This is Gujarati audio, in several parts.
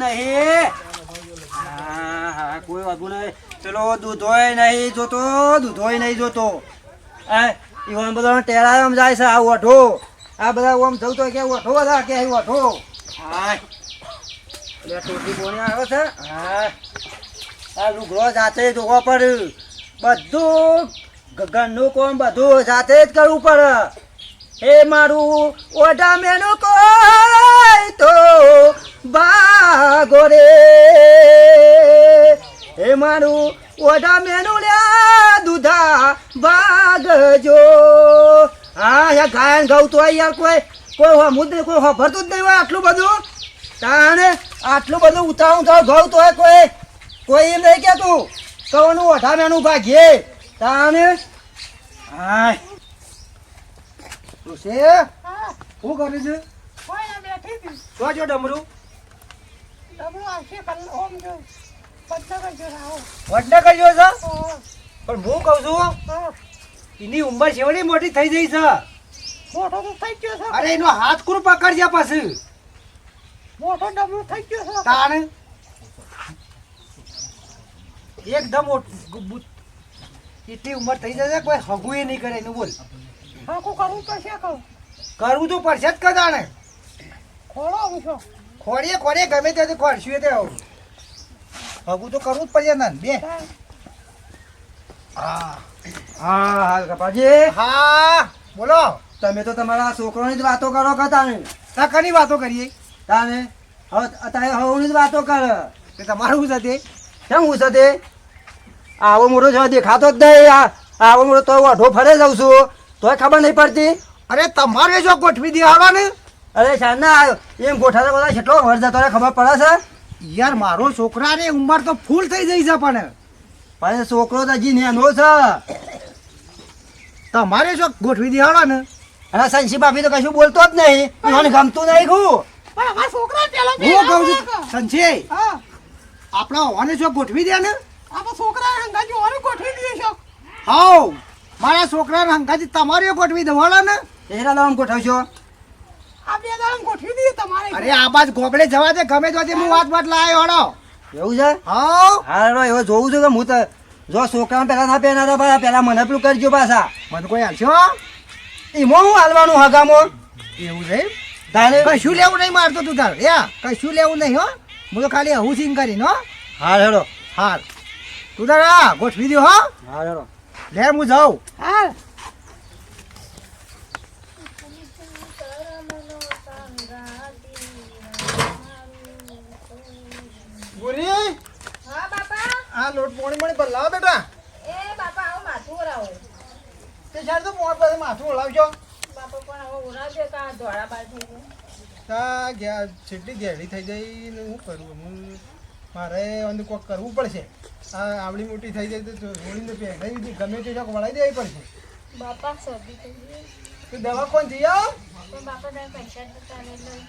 નહીં. કોઈ વાંધો નહીં. ચલો, દૂધોય નહીં જોતો, દૂધોય નહીં જોતો. એ, ઈવન બધા ટેરાયમ જાય છે, આ ઓઠો આ બધા ઓમ જવું તો કે ઓઠો બધા કે ઓઠો હા. ટોટી આવે છે. હા. આ લુગડો જાતે જોવા પડે. બધું ઘરનું કોમ બધું જાતે જ કરવું પડે. હે મારું ઓઢા મેનું કોઈ તો બાગો રે. હે મારું ઓઢા મેનું લ્યા દૂધા ભાગજો. હા યા ગાયન ગાવ તો યાર કોઈ કોઈ જ નહીં કોઈ ભરતું જ નહીં હોય આટલું બધું. તાણે આટલું બધું ઉતાવળ ઉતાવળ ઘઉં હોય કોઈ. કોઈ એમ નહીં કહેતું. કવાનું ઓઢા મેનું ભાગીએ. તાણે હા હા, શું કર્યું છે? કોઈ બેઠી હતી. શું જો ડમરું. ડબલું આવશે કલ ઓમ જો. બધા કરજો રાહો. વડને કર્યો છે? પણ હું કહું છું. એની ઉંમર શેવડી મોટી થઈ જઈ છે. મોટો તો થઈ ગયો છે. અરે એનો હાથ કુર પકડજે પાછું? મોટો ડબલું થઈ ગયો છે. તાણ. એકદમ એટલી ઉંમર થઈ જશે કોઈ હગું એ નહીં કરે એનું બોલ. હાકું કરવું પડશે કહું કરવું તો પડશે જ કદાણે. ખોળો આવું છો? ખોડીએ ખોડીએ ગમે તે ખોડશું તે આવું. હગું તો કરવું જ પડશે ને બે. હા. હા હા કપાજી. હા બોલો. તમે તો તમારા છોકરોની જ વાતો કરો કે તાને તા કની વાતો કરીએ? તાને હવે અત્યારે હવની જ વાતો કર. કે તમારું શું છે કેમ હું છે તે? આવો મોટો છે દેખાતો જ નહીં. આવો મોટો તો અઢો ફરે જાઉં છું. તોય ખબર નહીં પડતી? અરે તમારે જો ગોઠવી દેવાનો ને અરે શાના આવ્યો એમ ગોઠા બધા કેટલો વર્ષ જતો ખબર પડે છે? યાર મારો છોકરાની ઉંમર તો ફૂલ થઈ જઈ છે પણ. પણ છોકરો તો હજી નેનો છે. તમારે જો ગોઠવી દેવાનો ને અને સંશી બાપી તો કશું બોલતો જ નહીં. મને ગમતું નહીં ખું. પણ અમારા છોકરા પેલો હું કહું છું. સંજય આપણા હોવાને જો ગોઠવી દે ને? આપણા છોકરા ગોઠવી દે છો. હાઉ. મારા છોકરાને હંગાથી તમારે ગોઠવી દેવાના ને. એરા લાવમ ગોઠવશો? આ બે ગોઠવી દઈએ તમારે. અરે આ બાજ ગોબડે જવા દે ગમે તો હું વાત વાત લાયો હડો એવું છે? હા રો એવો જોઉં છું કે હું તો જો છોકરા પેલા ના પહેના પાછા પેલા મને પેલું કરજો પાછા. મને કોઈ હાલશો એમાં હું હાલવાનું હગામો? એવું છે તારે? કશું લેવું નહીં મારતો તું તાર. યા કશું લેવું નહીં હો. હું તો ખાલી હું સિંગ કરીને હો. હા હેડો હાર તું તારા ગોઠવી દો હો. હા હેડો લે હું જાઉં. હા ગુરી હા બાપા. આ લોટ પોણી મણી પર લાવો બેટા. એ બાપા આવો માથું ઓરાવો. તે સાહેબ તો પોણ પાસે માથું ઓળાવજો. બાપા પણ હવે ઉરાવજો કા ધોળા બાર થઈ જાય તા ગયા છેટલી ગેડી થઈ જઈ ને હું કરું? હું મારે અંદર કોક કરવું પડશે. આવડી મોટી થઈ જાય તો હોળીને પહેરાવી દીધી ગમે તે જોક વળાઈ દેવી પડશે બાપા સર્દી થઈ ગઈ તો દવા કોણ જઈ આવો? બાપા દવા પૈસા જતા લઈ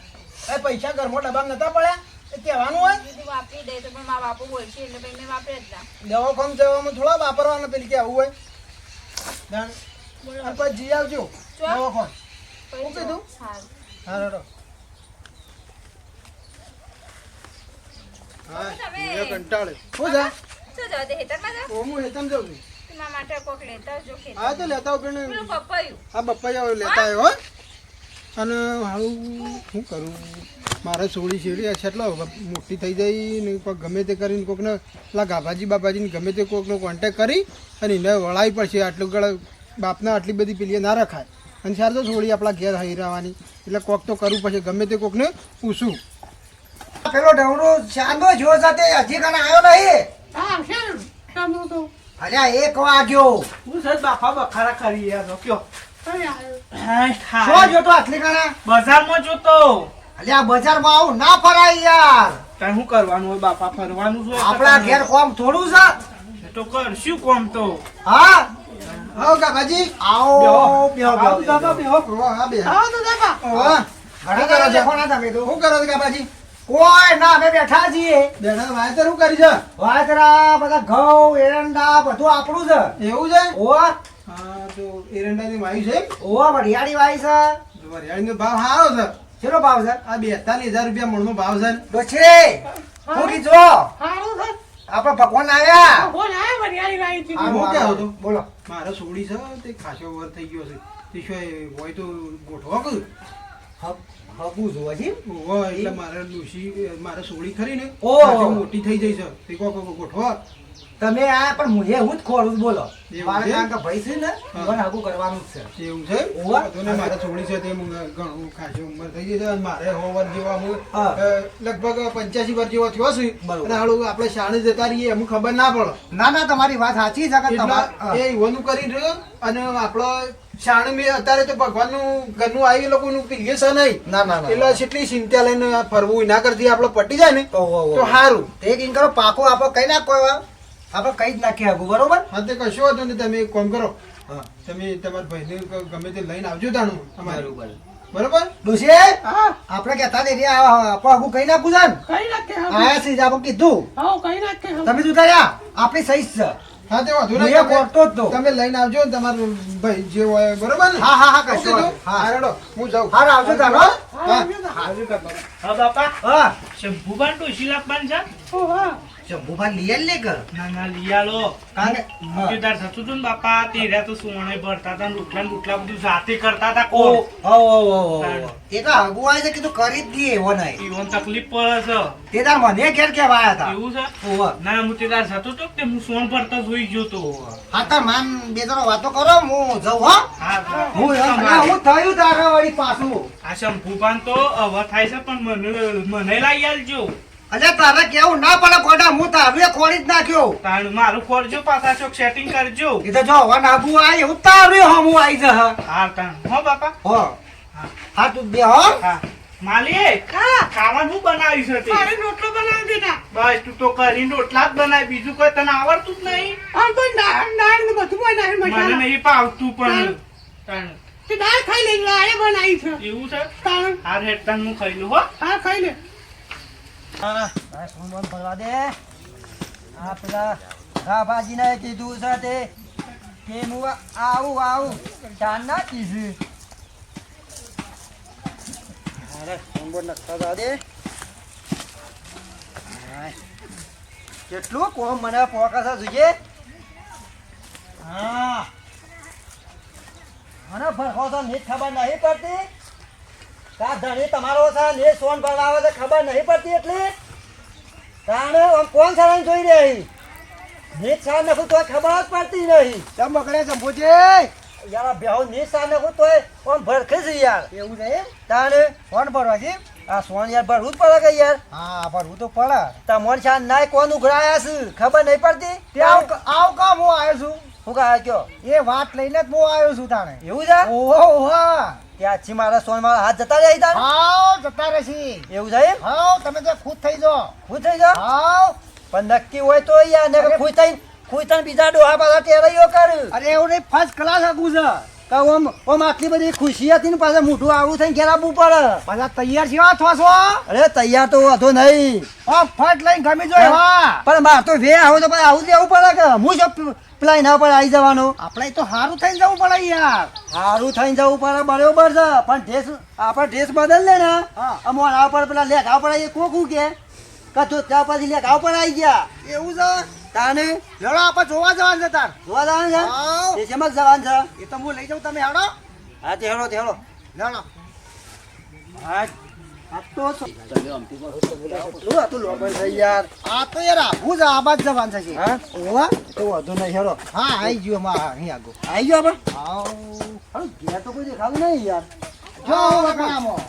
એ પૈસા ઘરમાં ડબ્બામાં નતા પડ્યા? એ કહેવાનું હોય? વાપરી દે તો પણ મારા બાપુ બોલશે એટલે પછી વાપરે જ ના. દવા કોમ જવામાં થોડા વાપરવાનું પેલી કે આવું હોય. પછી જઈ આવજો. દવા કોણ? પછી કીધું? હા રડો હા કંટાળે. શું છે? શું જાવ તે હેતરમાં જાવ ઓ હું હેતમ જાઉં છું. તો માટે કોક લેતા આવજો ખેતર. હા તો લેતા આવું પેલું. પપૈયું હા બપ્પા લેતા આવ્યો હો. અને હારું શું કરું? મારે સોળી શેરડી આ છેટલો મોટી થઈ જાય ને કોઈક ગમે તે કરીને કોકને પેલા ગાભાજી બાબાજીને ગમે તે કોકનો કોન્ટેક કરી અને એને વળાવી પડશે આટલું ગળ બાપના આટલી બધી પેલી ના રખાય. અને સાર તો સોળી આપણા ઘેર હૈરાવાની રહેવાની. એટલે કોક તો કરવું પડશે. ગમે તે કોકને પૂછું. પેલો ઢવડો ચાંદો જો સાથે હજી કણ આવ્યો નહીં? હા અલ્યા એક વાગ્યો. હું સર બાપા બખારા કરી યાર કયો. શું જોતો આટલી કણા? બજારમાં જોતો. અલ્યા બજારમાં આવું ના ફરાય યાર. કઈ શું કરવાનું હોય બાપા ફરવાનું છે? આપણા ઘેર કોમ થોડું છે? તો કરશું કોમ તો? હા? આવો કાકાજી આવો બેહો. બેહો બેહો. હા બેહો. આવો તો દાદા. હા ઘણા કરો છો કોના તમે તો. શું કરો છો કાકાજી? કોઈ ના અમે બેઠા છીએ. બેઠા વાયતર શું કરી છે? વાયતરા બધા ઘઉં એરંડા બધું આપણું છે. એવું છે? ઓવા હા તો એરંડાની વાયુ છે ઓવા વરિયાળી વાય છે. વરિયાળીનો ભાવ સારો છે. કેટલો ભાવ છે? આ બેતાલીસ હજાર રૂપિયા મણનો ભાવ છે. ને. ડોશી હું. કીધું? આપડે ભગવાન આવ્યા. ભગવાન આવ્યા વરિયાળી લાવી છે આ હું કહેતો હતો? બોલો. મારે સોડી છે તે ખાસો વર થઈ ગયો છે. તે શું હોય તો ગોઠવો કરું જોવા એટલે મારે ડોશી મારે સોડી ખરી ને? ઓહો. મોટી થઈ જઈ છે તે કોક ગોઠવો તમે આ પણ મુજે હું જ ખોરું બોલો. એવું કારણ કે ભાઈ છે ને મને આગું કરવાનું જ છે. એવું છે? ઓહો. વાંધો મારે સોડી છે તે ઘણું ખાસી ઉંમર થઈ ગઈ છે અને મારે સો વર જેવા હું લગભગ પંચ્યાસી વર્ષ જેવો થયો છું. અને આપણે શાણે જતા રહીએ એમ ખબર ના પડે. ના ના તમારી વાત સાચી છે કે તમારે એ ઈવોનું કરી રહ્યો અને આપણો શાણ મે અત્યારે તો ભગવાનનું ઘરનું આવી લોકોનું પીએ છે નહીં. ના ના ના એટલે કેટલી ચિંતા લઈને ફરવું ના કરતી આપણે પટી જાય ને. તો સારું એક ઇન કરો પાકો આપણે કઈ નાખો એવા? આપણે કઈ જ નાખી આગું બરોબર? હા તે કશું હતું ને તમે એક કામ કરો. હા. તમે તમારા ભાઈને ગમે તે લઈને આવજો તાણું અમારું. બરોબર. બરોબર? ડોશી હા. આપણે કહેતા નહીં રહ્યા આપણે આગું કઈ નાખું છે ને? કઈ નાખે આયા છે આપણે કીધું. હા કઈ નાખે તમે તું રહ્યા. આપણી સહી છે. હા તે વાંધો નહીં એ જ તો. તમે લઈને આવજો ને તમારું ભાઈ જે હોય બરોબર ને? હા હા હા કશો તો? હા. હારડો હું જાઉં. હા આવજો તારો હા. આવજો તારો. હા. બાપા. હા. શંભુબાન ડોશી લાવવાનું છે ઓ હા. શંભુભાઈ લઈ આલ લે ઘર ના ના લઈ આલો. કારણ મુકેદાર થતું હતું ને બાપા તે રહ્યા તો સોણે ભરતા હતા ને રોટલા બધું જાતે કરતા હતા ઓ ઓ ઓ ઓ એ તો આગુ છે કીધું કરી જ દઈએ એવો નહીં. ઈવન તકલીફ પડે તે તાર મને ઘેર કેવા છે આવ્યા એવું છે? હતા ના મુકેદાર થતું હતું તે હું સોણ ભરતા જોઈ ગયો તો. હા તાર માન બે જણો વાતો કરો હું જઉં હો. હા. હું. થયું તારા વળી પાછું. આ શંભુભાન તો હવે થાય છે પણ મને મને લઈ આલજો. અલ્યા તારે કેવું ના પડે કોડા હું તારે ખોડી જ નાખ્યો. તાણ મારું ખોરજો પાછા ચોક સેટિંગ કરજો. એ તો જો હવે નાગુ આ એવું તારે હમ હું આવી જહ. હા તાણ. હો બાપા. હો. હા. તું બે હો. હા. માલિક ખાવાનું શું બનાવ્યું છે તે મારે રોટલો બનાવી દેના બસ તું તો કરીને રોટલા જ બનાય. બીજું કોઈ તને આવડતું જ નહીં. આમ તો દાળ દાળ ને બધું બનાવી મને નહીં પાવતું પણ. તાણ. તે દાળ ખાઈ લેજો આડે બનાવી છે. એવું છે? તાણ. હાર હેડતાન હું ખાઈ લઉં હો. હા ખાઈ લે. હા સોમવાર ભરવા દે. આ પેલા રાભાજીને આવું આવું. ચાર ના અરે સોમવાર નખવા દે. કેટલું કોમ મને પોકા છે જોઈએ હા. મને ભરખો તો નીટ ખબર, નહીં પડતી. ધણી તમારો છે ને સોન ભરાવે છે ખબર નહીં પડતી એટલી? તાણે આમ કોણ સારા જોઈ રહી? નીચ સાર નાખું તોય ખબર જ પડતી નહીં. ચમ બગડે ચંપુજી યાર બેહો નીચ સાર નાખું તોય આમ ભરખે છે યાર. એવું છે તાણે કોણ ભરવા છે આ સોન યાર ભરવું જ પડે કે યાર? હા ભરવું તો પડે. તમોન શાન નાય કોણ ઉઘરાયા છે? ખબર નહીં પડતી? આવ આવ કામ હું આવ્યો છું. હું કહે કયો? એ વાત લઈને જ હું આવ્યો છું તાણે. એવું છે? ઓહો ઓહો ત્યાંથી મારા સોન મારા હાથ જતા જાય તાર હાવ જતા રહેશી. એવું છે એમ? હાવ તમે તો ખુદ થઈ જાઓ. ખુશ થઈ જાઓ? હા પણ નક્કી હોય તો યાર ને ખુશ થઈ ખુશ થઈને બીજા ડોહા પાછા ટેરાઈઓ કર. અરે એવું નહીં ફર્સ્ટ ક્લાસ આગું છે. કે ઓમ ઓમ આટલી બધી ખુશી હતી ને પાછા મોઢું આવું થઈને ઘેર આવવું પડે. પાછા તૈયાર છે અથવા છો? અરે તૈયાર તો વાંધો નહીં. ઓ ફટ લઈને ગમી જો હા. પણ માર તો વે આવો તો પછી આવું જવું પડે કે હું જો પેલા એના પર આવી જવાનું? આપણે તો સારું થઈને જવું પડે યાર. સારું થઈને જવું પડે બરોબર છે. પણ ડ્રેસ આપણે ડ્રેસ બદલ લે ને. હા. અમારા પર પેલા લેખાવ પર એ કોકું કે? કચો ત્યાં પછી લેખાવ પર આવી ગયા? એવું છે? તાને લેડો આપણે જોવા જવાનું છે તાર. જોવા જવાનું છે? એ જ જવાનું છે? એ તો હું લઈ જાઉં તમે હેડો. હા તે હેડો તે હેડો. લડો હા તો આ તો યાર? આ તો યાર આવું જવાનું છે હા? ઓવા તો વાંધો નહીં હેળો હા આવી ગયો માં અહીં આગો. આવી ગયો આપણે હાવ. હારું ઘેર તો કોઈ દેખાતું નહીં યાર. જો વગડામાં.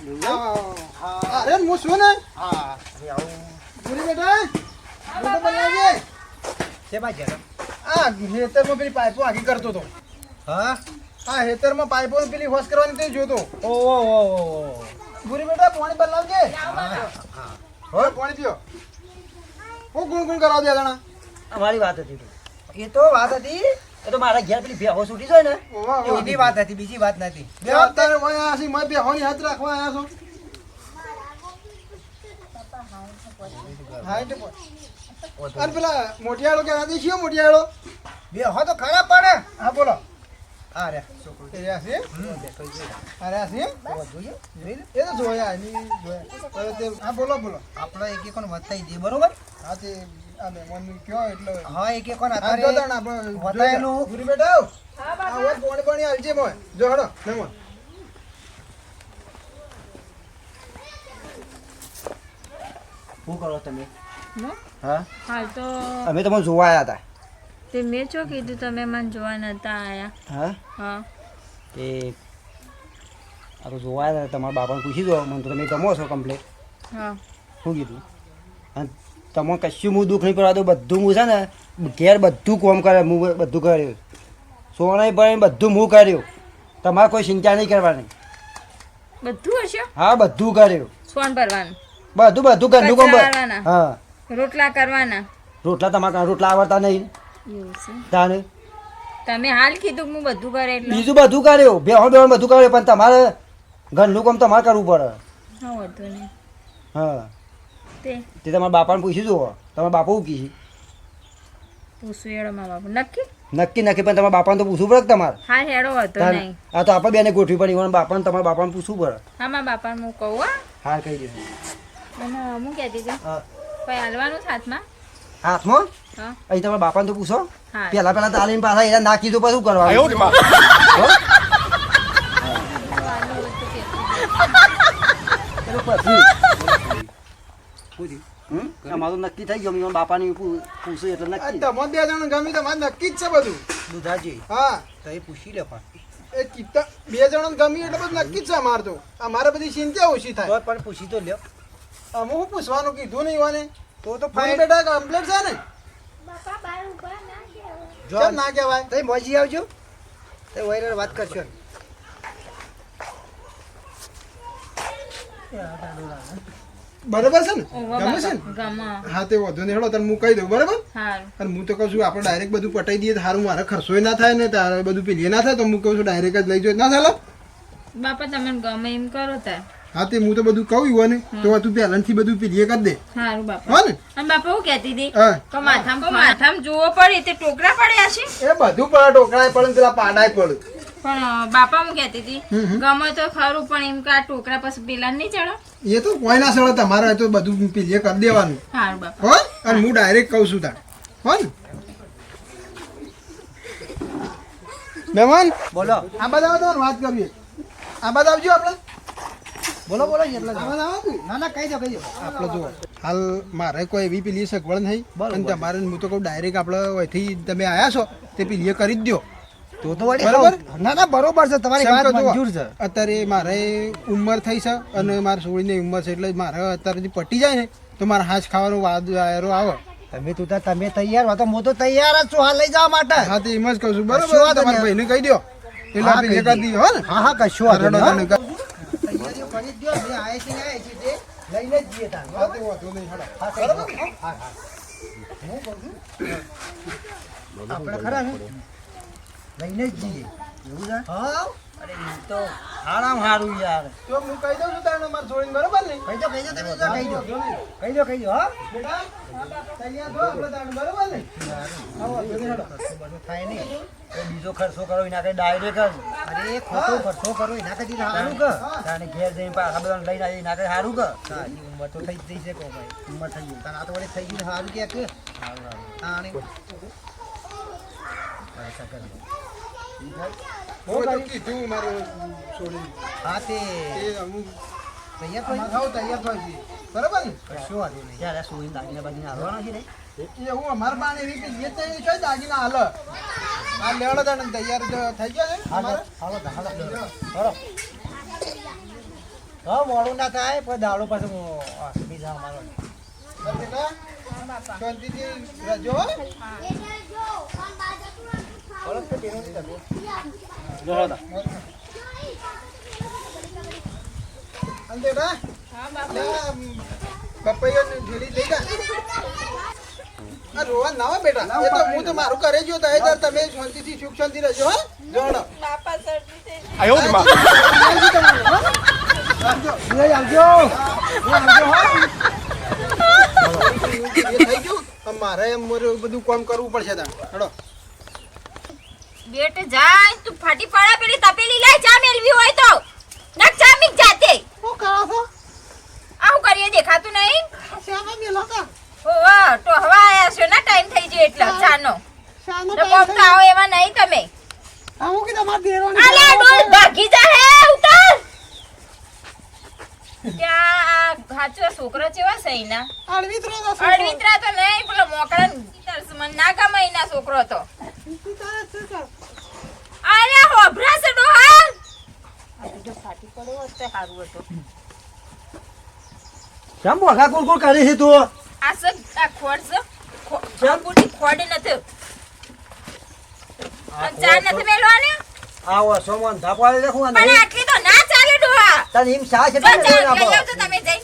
હા. અરે હું શું ને? હા. બેટા. શેમાં છે આ હેતરમાં પેલી પાઇપો આગી કરતો હતો હા? આ હેતરમાં પાઇપો પેલી હોશ કરવાની તે જોતો. ઓ ઓહો ઓ ઓ પૂરી બેટા પાણી બદલાવજે. હવે પાણી પીઓ. હું ગુણ ગુણ કરાવ દે જણા અમારી વાત હતી તો. એ તો વાત હતી. એ તો મારા ઘેર પેલી ભેહો છૂટી જાય ને. એની વાત હતી બીજી વાત નથી. વય મય બેહોની હાથ રાખવા આયા છો. હા. અને પેલા મોટિયાળો કે રાતે છીએ મોટિયાળો બે હો તો ખરા પડે હા. બોલો. હા રે છોકરો. એ રહ્યા છે? રહ્યા છે? તો. એ જોયા એની જોયા. હા બોલો બોલો. આપણે એક એક વતાઈ દઈએ બરોબર? હા તે આ મહેમાનનું કયો એટલે હા એક એક આપણે વતાયેલું. જોઈએ. બેટા પોણી પોણી આવજે મોય. જો હડો મહેમાન. શું કરો તમે? હા? હાલ તો અમે તમને જોવા આવ્યા હતા તે મેં ચો કીધું તમે મને જોવા નતા આયા. હા? હા. એ આ તો જોવા આવ્યા હતા તમારા બાપાને પૂછી દો. મને તો તમે ગમો છો કમ્પ્લેટ હા. શું કીધું? અને તમે કશું હું દુઃખ નહીં પડવા દઉં. બધું હું છે ને ઘેર બધું કોમ કરે હું બધું કર્યું. સોનાઈ પણ બધું હું કર્યું. તમારે કોઈ ચિંતા નહીં કરવાની. બધું હશે? હા બધું કર્યું. સોન ભરવાનું. બધું બધું ઘરનું કોમ હા. રોટલા કરવાના. રોટલા તમારા રોટલા આવડતા નહીં. તાને? તમે હાલ કીધું હું બધું કરે એટલે. બીજું બધું કર્યું. બેહો બેહણ બધું કર્યું પણ તમારે ઘરનું કામ તમારે કરવું પડે. હા વધુ નહીં. હા. તે. તે તમારા બાપાને પૂછી જુઓ તમારા બાપા શું કીધી? પૂછું બાપુ નક્કી? નક્કી નક્કી પણ તમારા બાપાને તો પૂછવું પડે તમારે? હા હેડો હતો નહીં. આ તો આપણે બેને ગોઠવી પડી. પણ બાપાને તમારા બાપાને પૂછવું પડે. હા મારા બાપાને હું કહું હા. હા કહી અને હું કહેતી હતી. હા. હાલવાનું હાથમાં હાથમાં અહીં તમારા બાપાને તો પૂછો પેલા પેલા તાલીમ પાછા એને નાખી દો પછી શું કરવાનું હો? પેલું પછી. પૂછી. હમ? અમારું નક્કી થઈ ગયું બાપાની બાપાને પૂ- પૂછ્યું એટલે નક્કી તમે બે જણ ગમી તમારે નક્કી જ છે બધું દુધાજી હા તો એ પૂછી લે પણ એ કિતા બે જણ ગમી એટલે બધું નક્કી જ છે અમારે તો અમારે બધી ચિંતા ઓછી થાય પણ પૂછી તો લ્યો અમે હું પૂછવાનું કીધું નહીં વાને તો તો ફાઈન બેટા કમ્પ્લીટ છે ને? જો. ના કહેવાય? તઈ મોજી આવજો. તે વૈરર વાત કરશો બરોબર છે ને? ગમે છે ને? હા તે વધુ નહીં હેડો તને હું કહી દઉં બરાબર? અને હું તો કહું છું આપણે ડાયરેક્ટ બધું પટાઈ દઈએ તો સારું મારે ખર્ચો ના થાય ને તારે બધું પેલીએ ના થાય તો હું કહું છું ડાયરેક્ટ જ લઈ જાઓ. ના ચાલો બાપા તમે ગમે એમ કરો તાર હા તે હું તો બધું કહું ને તો તું પહેલાથી બધું પેલીએ કરી દે. સારું બાપા. હો ને? અને બાપા હું કહેતી હતી? હા. તો માથામાં માથામાં જોવો પડે તે ટોકરા પડ્યા છે. એ બધું પડે ટોકરાય પડે ને પેલા પાડાય પડે. પણ બાપા હું કહેતી હતી. ગમે તો ખરું પણ એમ કે આ ટોકરા પછી પેલા નહીં ચડો? એ તો કોઈ ના સળે તમારે તો બધું પેલીએ કરી દેવાનું. સારું બાપા. હો અને હું ડાયરેક્ટ કહું છું તાર. હો ને? મહેમાન બોલો. આ બધા વાત કરીએ. આ બધા આવજો આપણે. બોલો બોલો એટલે ના. ના કહી દો કહી દો. આપણે જુઓ. હાલ મારે કોઈ એવી પેલી સગવડ નહીં. અને તમારે હું તો કહું ડાયરેક્ટ આપણે અહીંથી તમે આવ્યા છો તે પેલીએ કરી જ દો તો તો બરોબર? ના ના બરોબર છે તમારી વાત મંજૂર છે. અત્યારે મારે ઉંમર થઈ છે અને મારા સોળીની ઉંમર છે એટલે મારે અત્યારે જે પટી જાય ને તો મારે હાથ ખાવાનો વાદ આયરો આવે. તમે તું તમે તૈયાર હો તો હું તો તૈયાર જ છું હાલ લઈ જવા માટે. હા તો એમ જ કહું છું. બરોબર? તમારા ભાઈને કહી દો એટલે આપણે કહી હો ને. હા હા કશું કરી દ્યો. મેં આયા ને આયા તે લઈને જ જઈએ તાર, હા, બરોબર? વાંધો નહીં, હેડો. હા, કહી હા, હા. હું કહું છું, આપણે ખરા ને લઈને જ જઈએ એવું છે હા તો હારામ હારું યાર. તો હું કહી દઉં છું તારે મારે છોડીને બરોબર ને કહી દો કહી દો તમે તો કહી દો. કહી દો કહી દો હા? બેટા તૈયાર થો આપણે તારે બરોબર ને આવો, બધું થાય નહીં બીજો ખર્ચો કરો એના કઈ ડાયરેક્ટ અરે ખોટો ખર્ચો કરો એના કદી સારું કે તારે ઘેર જઈને પાછા બધા લઈને આવી એના કઈ સારું કે તારી ઉંમર તો થઈ જ જઈ છે કહો ભાઈ. ઉંમર થઈ ગઈ. તારા આ તો વડે થઈ ગયું સારું કે કે? હા ને હું તો કીધું મારે. હા તે. હું તૈયાર થઈ હાવ તૈયાર છે. બરોબર? ને કશું વાંધો નહીં. ત્યારે સુઈ દાગીના બાગીના હાલવાના છે ને એ હું અમાર એવી જે તે છે દાગીના હાલ. આ લેવડો તાણે તૈયાર થઈ ગયા છે હાલો અમારે. હાલો હાલો હાલો. હા મોડું ના થાય પણ દાડો પાસે બીજા અમારો શાંતિથી હો. અને બેટા લે, આમ, પપૈયાની થેલી લઈ જા. આ રોવા ના બેટા એ તો હું તો મારું કરે જો તમે શાંતિથી સુખ શાંતિ રહેજો હો જોડો બાપા આવજો મારે એમ મારે બધું કામ કરવું પડશે તમે હેડો બેટ જાય તું ફાટી પડે પેલી તપેલી લઈ ચા મેલવી હોય તો. નક ચા મીક જાતે. હું કરો છો? આવું કરીએ દેખાતું નહીં? શામાં મેલો તો ઓ તો હવા આયા છે ના ટાઈમ થઈ ગયો એટલે ચાનો. શાનો ટાઈમ તો આવો એવા નહીં તમે. આવું કે તમારે દેવાની આલે ડોલ ભાગી જા હે ઉતાર. ત્યાં હાચો છોકરો ચેવા સહીના અળવીતરો તો શું તો નહીં પેલો મોકળા મને ના ગમે એના છોકરો તો? અરે હોભરા છે ડોહા આ બીજો ફાટી પડ્યો હોત તો સારું હતું. કેમ બોખા કુલ કુલ કરી છે તું? આ સબ આ ખોડ છે પૂરી ખોડ નથી. અને ચા નથી મેલવાની આવો સોમનમાં અંધા અને પણ આટલી તો ના ચાલે ડોહા. તને એમ શા છે ચા લઈ આવજો તમે જઈ.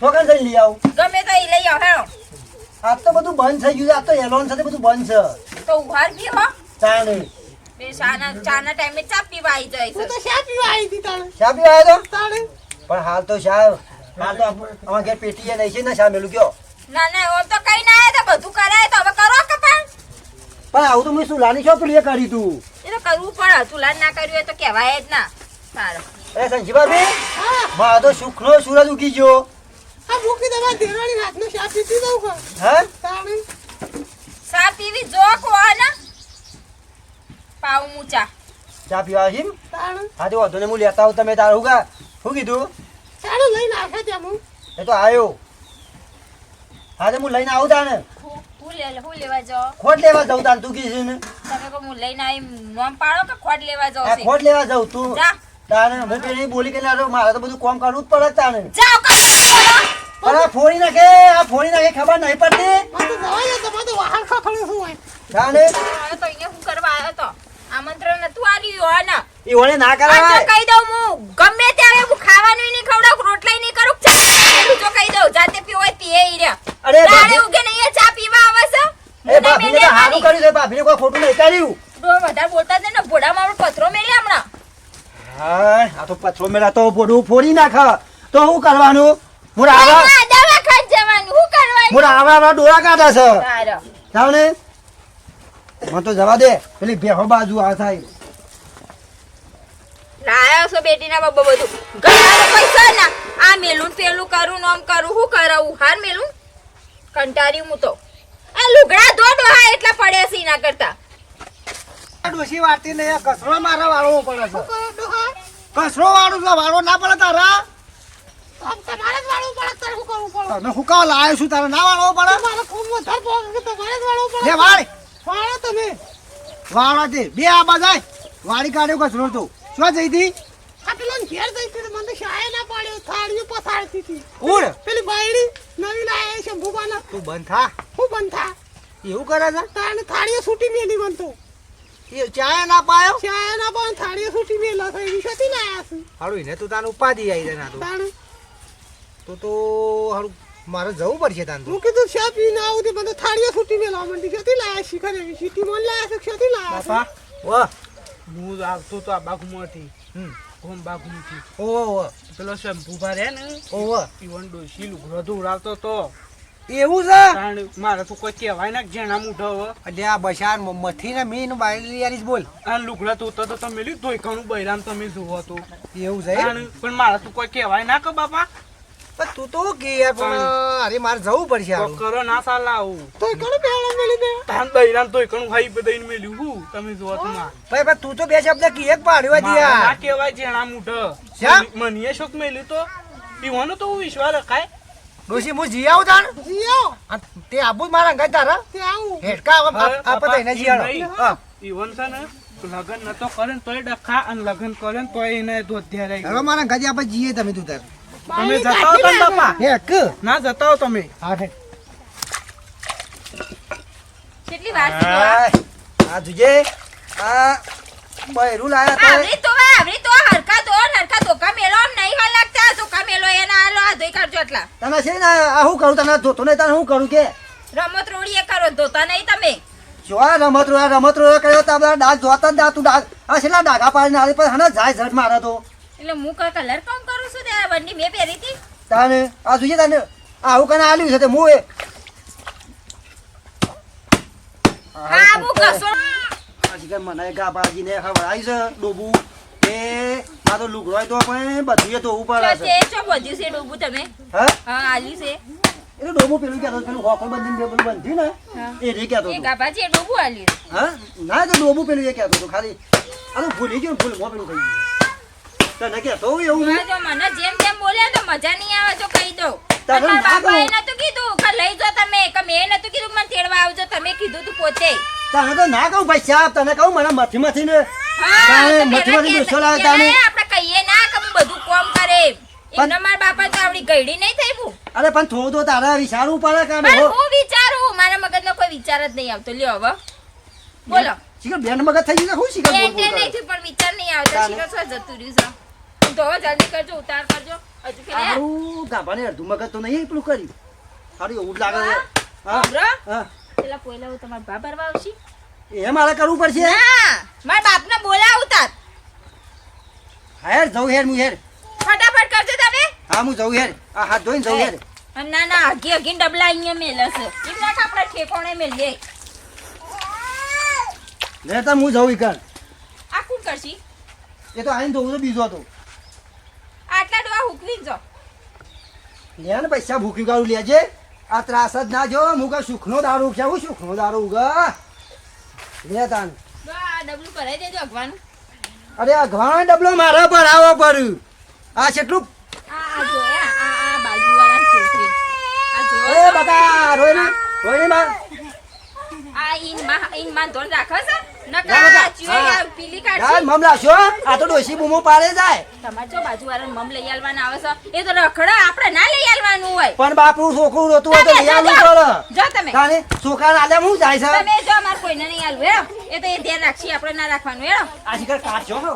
ફોકન જઈ લઈ આવ? ગમે તો એ લઈ આવ હેડો. આ તો બધું બંધ થઈ ગયું છે. આ તો એલોન સાથે બધું બંધ છે. તો ઉભાર બી હો. ચા નહીં. ચાના ચાના ટાઈમે ચા પીવા આવી જાય છે. તો શા પીવા આવી હતી તાણે? શા પીવા આવ્યો તાણે? પણ હાલ તો શા હાલ તો અમારા ઘેર પેટીએ નહીં છે ને શા મેલું કયો? ના ના ઓમ તો કઈ ના આવ્યા બધું કરાય તો હવે કરો કે પણ? પણ આવું તો મેં શું લાની છો પેલી એ કરી તું. એ તો કરવું પડે તુલાન ના કર્યું હોય તો કહેવાય જ ના. સારું. અરે સંજીભાભી હા. મારો તો સુખનો સૂરજ ઉગી ગયો. આ મૂકી તમારે દેવાની રાતનો શા પીતી દઉં હે? તાણે? સા પીવી? જો કોને પાવ મૂચા ચા પીવા છે હા તો વાંધો ને હું લેતા આવું તમે તારું કા? શું કીધું? સારું લઈને આવશે ત્યાં હું. એ તો આવ્યો. હા તો હું લઈને આવું તાને. ખોટ લેવા જાઉં તાને તું કીધું ને. તમે કહો હું લઈને આવી નોમ પાડો કે ખોટ લેવા જાઓ ખોટ લેવા જાઉં તું. તાને હું પેલી બોલી કે મારે તો બધું કામ કરવું જ પડે તાને. કા ફોડી નાખે આ ફોડી નાખે ખબર નહીં પડતી. તો જવા દે તમારે તો વાહન ખખડ્યું શું હોય? તાને? તો અહીંયા શું કરવા આવ્યો તો. આમંત્રણ નતું આલ્યું હો ને? એ ઓને ના જો કહી દઉં હું ગમે ત્યારે હું ખાવાનું નહીં ખવડાવ રોટલા નહીં કરું ચા જો કહી દઉં જાતે પીવો હોય પીએ ઈ રે. અરે દાડે ઉગે ને અહીંયા ચા પીવા આવે છે? એ ભાભીને તો હારું કર્યું છે ભાભીને કોઈ ખોટું નહીં કર્યું. ડો વધારે બોલતા જ નહીં ને ભોડામાં આપણે પથરો મેલે હમણાં. હા આ તો પથરો મેલા તો ભોડું ફોડી નાખ. તો શું કરવાનું? મોરા આવા દવા ખાઈ જવાનું હું કરવાનું? મોરા આવા આવા ડોળા કાઢા છે. તાવને મને તો જવા દે. પેલી ભેહો બાજુ આ થાય. લાયો છો બેટીના બાબા બધું. ઘરના પૈસા ના. આ મેલું પેલું કરું ને આમ કરું હું કરાવું? હાર મેલું કંટારી હું તો. આ લુગડા ધો હા એટલા પડ્યા છે એના કરતા. ડોસી વાળતી ને કસરો મારા વાળવો પડે છે. કસરો વાળું છે વાળવો ના પડે તારા? તમારે જ વાળવું પડે તારે શું કરવું પડે હું કાવ લાયો છું તારે ના વાળવો પડે? મારે ખૂબ વધારે પોકે તમારે જ વાળવું પડે. લે વાળ. વાળો તમે? વાળો દે બે આ બાજાય વાળી કાઢ્યો કચરો તો? શું જઈ હતી? આટલો ને ઘેર જઈ હતી તો મને તો શાળાએ ના પાડ્યો. થાળીઓ પસાડતી હતી. ઉડ પેલી બાયડી નવી લાયા છે ભૂબાના. તું બંધ થા. હું બંધ થા. એવું કરે છે? તાણે થાળીઓ છૂટી મેલી મન તો. એ ચાય ના પાયો? ચાય ના પાયો થાળીઓ છૂટી મેલા છે એવી છતી લાયા છે. હાડું એને તું તાનું ઉપાધી આવી જાય ના તો. તાણે? તો તો હાડું મારે જવું પડશે તાન તું. હું કીધું શા પીને આવું તે મને થાળીઓ છૂટી મેલા લાયા શિખર એવી સીટી લાયા છે શોધી લાયા બાપા વાહ હું આવતો તો આ બાગુમાંથી હમ હોમ બાગુમાંથી ઓવો ઓવો પેલો શંભુભા રે ને ઓવો ઈવન ડોશી લુગડો ધોવડાવતો તો એવું છે? મારે તો કોઈ કહેવાય ના જેના મૂઢો એટલે આ બસાર મથી ને મીન બાયલી યારીસ બોલ. આ લુગડા ધોતો તો તમે લીધું ધોઈકાનું બૈરામ તમે જોવો તો. એવું છે પણ મારે તો કોઈ કહેવાય ના કે બાપા. તું તો કે યાર પણ અરે મારે જવું પડશે તો કરો ના સાલા આવું. તો કોણ પેલા મેલી દે. તાન બૈરામ ધોઈકાનું ખાઈ દઈને મેલ્યું હું તમે જોવો તો ના. ભાઈ ભાઈ તું તો બે શબ્દ કી એક પાડ્યો મારે ના કેવાય જેણા જેના શ્યામ? મનીએ શોક મેલ્યું તો. પીવાનો તો વિશ્વાસ રખાય. ડોશી હું જી આવું તાણ? જી આવ તે આબુ મારા અંગાત તારા? તે આવું. હેડકા આપ- થઈને ઈ જીયાડો. ઈવન છે ને લગન નતો કરે ને તોય ડખા અને લગન કરે ને તોય એને ધોધ્યા રહી. હવે મારા ગાજી આપણે જીએ તમે તું તાર. તમે જતા હો તમે બાપા. હેક ના જતા હો તમે. હા હે. કેટલી વાર છે આ જુજે આ બૈરું લાયા તો આવડી તો વા, આવડી તો હરકા તો હરખા ધોકા મેલો આમ નહીં હાલ લાગતા ધોકા મેલો એના આલો આ ધોઈ કાઢજો એટલા તમે છે ને આ શું કરું? તને જોતો નહીં તને શું કરું કે? રમત રોડીએ કરો ધોતા નહીં તમે. જો આ રમત રોડા રમત રોડા કર્યો તો બધા ડાક જોતા જ જા તું ડાક આ છેલ્લા ડાઘા પાડીને આવી પણ હને જાય ઝડ મારા તો. એટલે હું કઈ કલર કામ કરું છું તે બંને મેં પહેરી હતી તાને આ જોઈએ તને? આવું કને આલ્યું છે તે હું એ? હા હું કસો પછી કે મને ગાભાજીને ખવડાવી છે ડોબુ. એ મારો લુગડો હોય તો પણ બધું એ ધોવું પડે છે. તે ચો બધું છે ડોબું તમે? હા? હા આલ્યું છે. એટલે ડોબું પેલું કહેતો પેલું હોકર બંધીને પેલું બંધ્યું ને એ રે કહેતો એ આલ્યું. હા? ના તો ડોબું પેલું એ કહેતો તો ખાલી આ તો ભૂલી ગયો ભૂલ મોં પેલું થઈ ગયું તને એવું જો મને જેમ તો મજા નહીં આવે તો કહી દો મારા બાપાએ નતું કીધું કે લઈ જાઓ તમે કે મેં નતું કીધું મને તેડવા આવજો તમે કીધું તું પોતે. તને તો ના કહું ભાઈ સાહેબ તને કહું મને મથી મથી ને હા, તારે તો મથી મથી ગુસ્સો લાવે પેલા આપણે કહીએ ના કે હું બધું કોમ કરે. એમને મારા બાપા તો આવડી ગયડી નહીં થઈ અરે પણ થોડું તો તારે વિચારવું પડે કે હું વિચારું મારા મગજનો કોઈ વિચાર જ નહીં આવતો. લ્યો હવે. બોલો. શીખર બેન મગજ થઈ ગયું શું શીખર? નહીં પણ વિચાર નહીં આવતો. શીખર જતું રહ્યું છે. તો હવે જલ્દી કરજો ઉતાર કરજો. હજુ કે આરું ગાભાને અડધું મગજ તો નહીં એટલું કર્યું. સારું એવું જ લાગે છે. હા? હા પેલા પોયલા હું તમારા બા ભરવા આવશી. એ મારે કરવું પડશે? ના મારા બાપને બોલાવ ઉતાર. હેર જવું હેર હું હેર. ફટાફટ કરજો તમે. હા હું જવું હેર. આ હાથ ધોઈને જવું હેર. ના ના આગી આગી ડબલા અહીંયા મેલે છે. એમ ના કે આપણે ઠેકોણે મેલીએ લે. તો હું જવું ઈકણ. આ કોણ કરશી? એ તો આઈને ધોવું તો બીજો હતો આટલા ડોવા હુકવી જો. લે ને પૈસા ભૂખી ગાળું લેજે. આ ત્રાસ જ ના જો. હું કહું સુખનો દારૂ છે. હું સુખનો દારૂ ઉગા. લે તાન. ડબલું ભરાઈ દેજો અગવાનું. અરે અગવાન ડબલો મારા પર આવો પર. આ કેટલું જો આ આ આ બાજુવાળા છોકરી. આ બકા રોઈને માં આ ઈનમાં ઈનમાં ધોન રાખો છે? ના, નકા બકા. ચુએ હા. પીલી યાર કાઢી મમ લાશો આ તો ડોસી બૂમો પાડે જાય. તમારે જો બાજુવાળા મમ લઈ આલવાના આવે છે. એ તો રખડા આપણે ના લઈ આલવાનું હોય. પણ બાપનું છોકરું રોતું હોય તો લઈ જો, પડે. જો તમે. તાને છોકરા આલે હું જાય છે? તમે જો અમારે કોઈને નહીં આલવું હેડો. એ તો એ ધ્યાન રાખશી આપણે ના રાખવાનું હેડો. આ શિખર કાઢજો હો.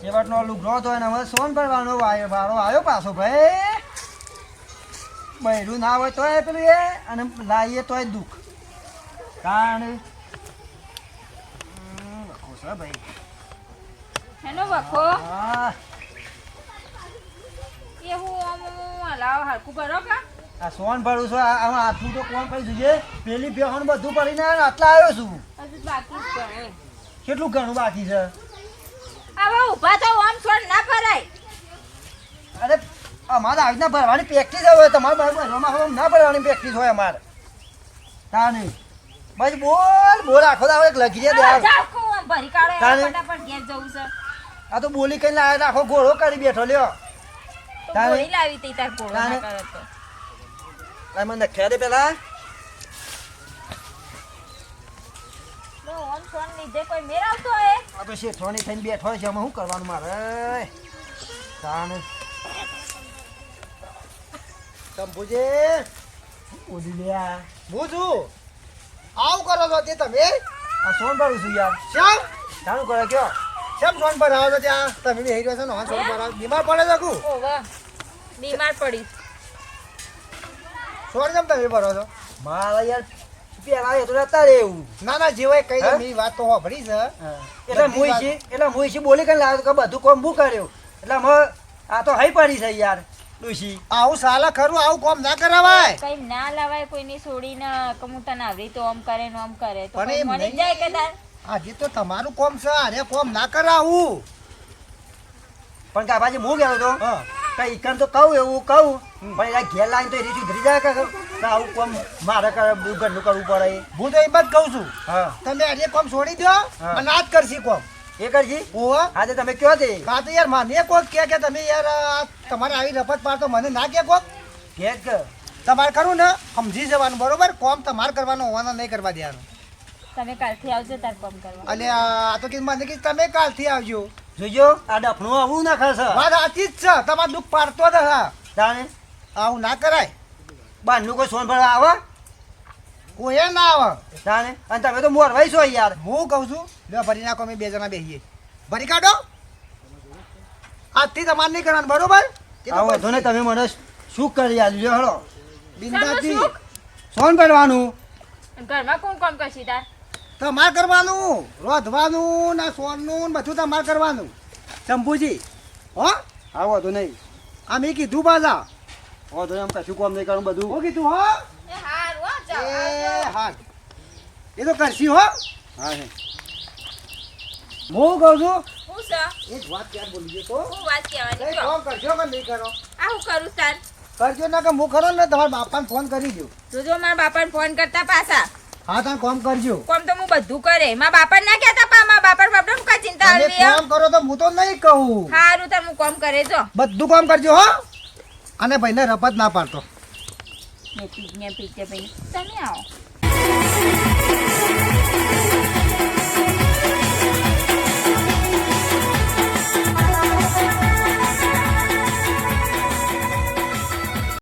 છેવટનો લુગડો તો એને હવે સોન ભરવાનો વારો આવ્યો પાછો ભાઈ. બૈરું ના હોય તોય પેલું એ અને લાવીએ તોય દુઃખ. કારણ વખો છે ભાઈ. હેનો વખો. એ હું આમ હલાવ હરકું કરો કા? આ સોન ભરું છું આ આટલું તો કોણ પડી દીજે પેલી બેહણ બધું પડીને આટલા આવ્યો છું. હજુ બાકી. કેટલું ઘણું બાકી છે? હવે ઊભા તો આમ છોડ ના ભરાય. અરે અમારે આવી રીતના ભરવાની પ્રેક્ટિસ હોય તમારે ભરવામાં હવે ના ભરવાની પ્રેક્ટિસ હોય અમારે. તા નહીં. બસ બોલ બોલ આખો દાવ એક લગી દે ભરી કાઢો ફટાફટ ઘેર જવું છે. આ તો બોલી કઈ લાવે આખો ઘોડો કરી બેઠો લ્યો. તો તાને? ગોળી લાવી તી તાર ઘોડો ના કરે તો. આ મને નખ્યા દે પેલા લીધે કોઈ આ તો થઈને બેઠો છે એમાં શું કરવાનું મારે? તાને શંભુજી બોલી લે આ હું છું આવું કરો છો તે તમે? આ સોન ભરું છું યાર. શ્યામ તારું કરો કયો? કેમ સોન પર આવો છો ત્યાં? તમે બી હેરી છો ને હા સોન પર બીમાર પડે છે કુ ઓ વાહ બીમાર પડી. સોન કેમ તમે ભરો છો? મારા યાર પેલા એ તો રહેતા રે એવું ના ના જેવાય કઈ વાત તો હોભળી છે. એટલે બધી છે એટલે મુઈશી બોલી કઈ લાવ્યો કે બધું કોમ બુ કર્યું. એટલે અમે આ તો હઈ પડી છે યાર. ડુસી આવું સાલા ખરું આવું કોમ ના કરાવાય. કઈ ના લાવાય કોઈની છોડીને કમુતા નાવરી તો આમ કરે ને આમ કરે. તો પણ મળી. જાય કે તાર આજે તો તમારું કોમ છે અરે કોમ ના કરાવું. પણ કાપાજી હું ગયો તો? કઈ ઈકન તો કહું એવું કહું. પણ એના ઘેર લાઈન તો એ રીતે ધરી જાય કે કે આવું કોમ મારે કરે બધું ઘરનું કરવું પડે. હું તો એમ જ કહું છું. હા. તમે આજે કોમ છોડી દો અને આ જ કરશી કોમ. એ કરજી. ઓવા આજે તમે કયો તે હા તો યાર મને કોક કે કે તમે યાર આ તમારે આવી રફત પાડતો મને ના કે કોક. કે કે તમારે કરું ને? સમજી જવાનું બરોબર? કોમ તમારે કરવાનું હોવાનો નહીં કરવા દેવાનું. તમે કાલથી આવજો તાર કોમ કરવા અને આ તો કે મને કે તમે કાલથી આવજો. જોજો આ ડફણું આવું ના ખર્ચ વાત સાચી જ છે. તમારે દુઃખ પાડતો જ હા તાણે? આવું ના કરાય. બારનું કોઈ સોન ભરવા આવે? કોઈ ના આવે. જાણે. અને તમે તો મોરવાઈ છો યાર. હું કહું છું લ્યો ભરી નાખો અમે બે જણા બેસીએ ભરી કાઢો. આજથી તમારે નહીં કરવાનું બરોબર? વાંધો ને તમે મને શું કરી આલ્યો હળો. બિંદાથી કરવાનું સોન ભરવાનું ઘરમાં કોણ કોણ કરશે તાર? તમારે કરવાનું રોધવાનું ને સોનનું ને બધું તમારે કરવાનું. શંભુજી હો? આવો વાંધો નહીં. આ મેં કીધું પાછા. વાંધો નહીં આમ કશું કોમ નહીં કરું બધું. હું કીધું હો એ હારું હો, તો કરશી હો. હા હે. હું કહું છું હું સર. એક વાત ક્યાં બોલી તો. હું વાત કહેવાની કઈ. કામ કરશો કે નહીં કરો? આ હું કરું સર. કરજો ના કે હું કરો ને તમારા બાપાને ફોન કરી દઉં. તો જો મારા બાપાને ફોન કરતા પાછા. હા તમે કોમ કરજો. કોમ તો હું બધું કરે. મારા બાપા ના કહેતા પા મારા બાપાને બાપને હું કા ચિંતા તમે આવી કામ કરો તો હું તો નહીં કહું. સારું તાર હું કોમ કરે જો. બધું કામ કરજો હો. અને ભાઈને રપત ના પાડતો. ને પીજને પીજે ભાઈ તમે આવો